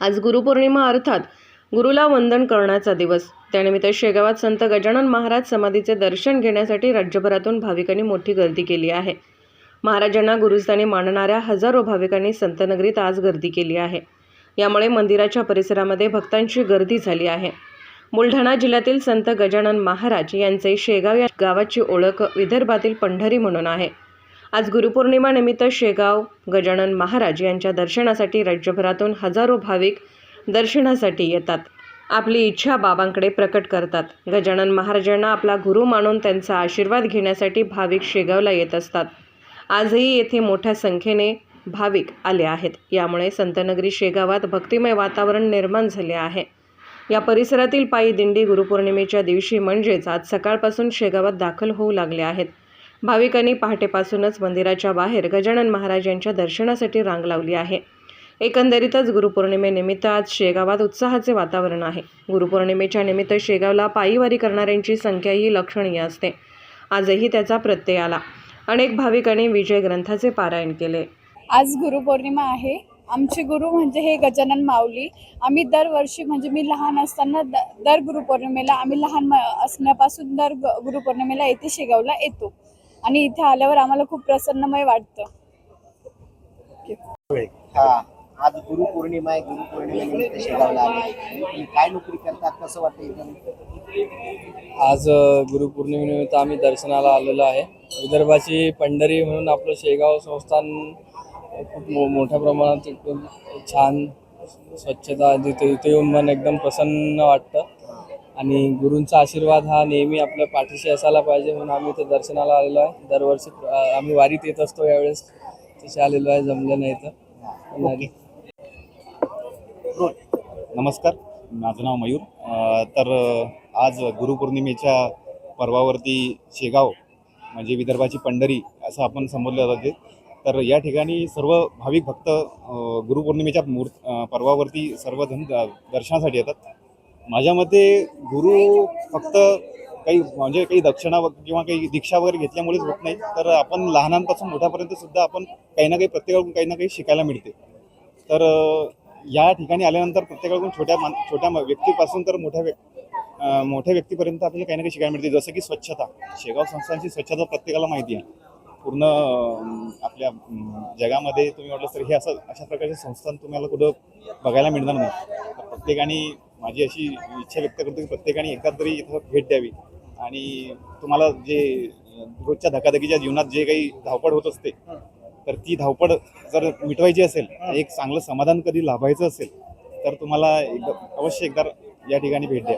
आज गुरुपौर्णिमा अर्थात गुरुला वंदन करण्याचा दिवस. त्यानिमित्त शेगावात संत गजानन महाराज समाधीचे दर्शन घेण्यासाठी राज्यभरातून भाविकांनी मोठी गर्दी केली आहे. महाराजांना गुरुस्थानी मानणाऱ्या हजारो भाविकांनी संतनगरीत आज गर्दी केली आहे. यामुळे मंदिराच्या परिसरामध्ये भक्तांची गर्दी झाली आहे. बुलढाणा जिल्ह्यातील संत गजानन महाराज यांचे शेगाव या गावाची ओळख विदर्भातील पंढरी म्हणून आहे. आज गुरुपौर्णिमानिमित्त शेगाव गजानन महाराज यांच्या दर्शनासाठी राज्यभरातून हजारो भाविक दर्शनासाठी येतात. आपली इच्छा बाबांकडे प्रकट करतात. गजानन महाराजांना आपला गुरु मानून त्यांचा आशीर्वाद घेण्यासाठी भाविक शेगावला येत असतात. आजही येथे मोठ्या संख्येने भाविक आले आहेत. यामुळे संतनगरी शेगावात भक्तिमय वातावरण निर्माण झाले आहे. या परिसरातील पायी दिंडी गुरुपौर्णिमेच्या दिवशी म्हणजेच आज सकाळपासून शेगावात दाखल होऊ लागले आहेत. भाविकांनी पहाटेपासूनच मंदिराच्या बाहेर गजानन महाराज यांच्या दर्शनासाठी रांग लावली आहे. एकंदरीतच गुरुपौर्णिमेनिमित्त आज शेगावात उत्साहाचे वातावरण आहे. गुरुपौर्णिमेच्या निमित्त शेगावला पायीवारी करणाऱ्यांची संख्याही लक्षणीय असते. आजही त्याचा प्रत्यय आला. अनेक भाविकांनी विजय ग्रंथाचे पारायण केले. आज गुरुपौर्णिमा आहे. आमचे गुरु म्हणजे हे गजानन माऊली. आम्ही दरवर्षी म्हणजे मी लहान असताना द दर गुरुपौर्णिमेला आम्ही लहान म- असण्यापासून दर ग- गुरुपौर्णिमेला येथे शेगावला येतो. आणि इथे आल्यावर आम्हाला खूप प्रसन्नमय वाटतं. हा आज गुरुपौर्णिमा आहे गुरुपौर्णिमेनिमित्त शेगावला आले. काय नोकरी करतात कसं वाटतं आज गुरुपौर्णिमेनिमित्त आम्ही दर्शनाला आलेलो आहे. विदर्भाची पंढरी म्हणून आपलं शेगाव संस्थान खूप मोठ्या प्रमाणात छान स्वच्छता तिथे इथे येऊन मन एकदम प्रसन्न वाटतं. आणि गुरूंचा आशीर्वाद हा नेहमी आपल्या पाठीशी असायला पाहिजे म्हणून आम्ही इथे दर्शनाला आलेलो आहे. दरवर्षी आम्ही वारीत येत असतो यावेळेस. तसे आलेलो आहे जमलं नाही तर. नमस्कार माझं नाव मयूर. तर आज गुरुपौर्णिमेच्या पर्वावरती शेगाव म्हणजे विदर्भाची पंढरी असं आपण संबोधलं जाते. तर या ठिकाणी सर्व भाविक भक्त गुरुपौर्णिमेच्या मूर् अ, पर्वावरती सर्वजण दर्शनासाठी येतात. माझ्या मते गुरु फक्त काही म्हणजे काही दक्षिणा किंवा काही दीक्षा वगैरे घेतल्यामुळेच होत नाही. तर आपण लहानांपासून मोठ्यापर्यंत सुद्धा आपण काही ना काही प्रत्येकाकडून काही ना काही शिकायला मिळते. तर या ठिकाणी आल्यानंतर प्रत्येकाकडून छोट्या मान छोट्या म- व्यक्तीपासून तर मोठ्या व्यक् मोठ्या व्यक्तीपर्यंत आपल्याला काही ना काही शिकायला मिळते. जसं की स्वच्छता. शेगाव संस्थांची स्वच्छता प्रत्येकाला माहिती आहे. पूर्ण आपल्या जगामध्ये तुम्ही म्हटलं तर हे असं अशा प्रकारचे संस्थान तुम्हाला कुठं बघायला मिळणार नाही. प्रत्येकाने माझी अशी इच्छा व्यक्त करतो की प्रत्येकाने एकदा तरी इथं भेट द्यावी. आणि तुम्हाला जे रोजच्या धकाधकीच्या जीवनात जे काही धावपळ होत असते तर ती धावपळ जर मिटवायची असेल एक चांगलं समाधान कधी लाभायचं असेल तर तुम्हाला एकदा अवश्य एकदा या ठिकाणी भेट द्या.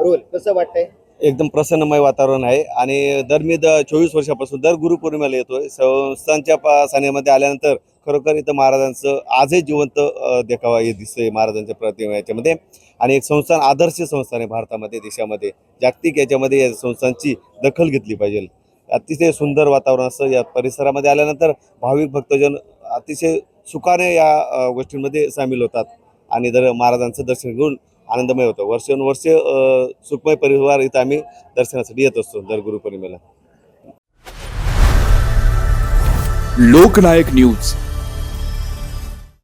रोल कसं वाटतंय? एकदम प्रसन्नमय वातावरण आहे. आणि दर मी द चोवीस वर्षापासून दर गुरुपौर्णिमेला येतोय. संस्थांच्या पा- सानिध्यामध्ये आल्यानंतर खरोखर इथं महाराजांचं आजही जिवंत देखावा हे दिसतंय महाराजांच्या प्रतिमा याच्यामध्ये. आणि एक संस्थान आदर्श संस्थान आहे भारतामध्ये देशामध्ये. जागतिक याच्यामध्ये या संस्थांची दखल घेतली पाहिजे. अतिशय सुंदर वातावरण असतं या परिसरामध्ये आल्यानंतर भाविक भक्तजन अतिशय सुखाने या गोष्टींमध्ये सामील होतात. आणि दर महाराजांचं दर्शन घेऊन आनंदमय होतं. वर्षानुवर्ष सुखमय परिवार इथं आम्ही दर्शनासाठी येत असतो दर गुरुपौर्णिमेला. लोकनायक न्यूज.